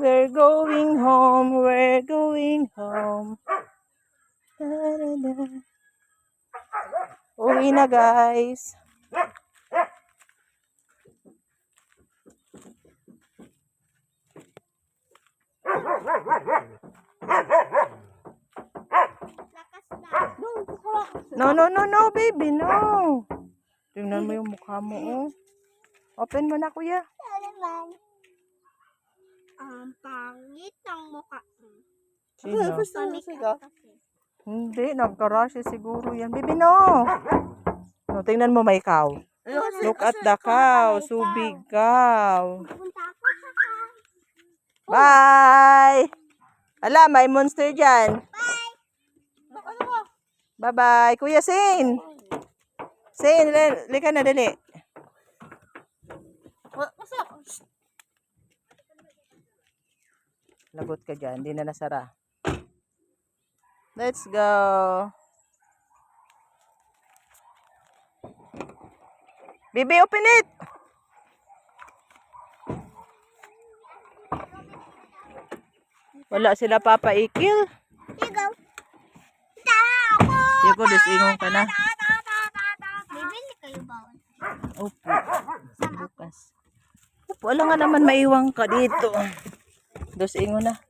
We're going home, we're going home. Da-da-da. Uwi na guys. No, no, no, no, baby, no. Tingnan mo yung mukha mo, oh. Open mo na, kuya. Mukha. Sino? Pangit kasi. Hindi, nagka-rush siguro yan. Baby, no. No, tingnan mo may cow. Look at the cow. So big cow. Bye! Ala, may monster dyan. Bye-bye. Kuya Sin. Sin, li- lika na, dali. Lagot ka dyan. Hindi na nasara. Let's go. Bibi, open it! Wala sila papaikil. Ikaw. Yako, desingong ka na. Bibili kayo ba? Opo. Bukas. Opo, alam nga naman maiwang ka dito. Dos ingo na.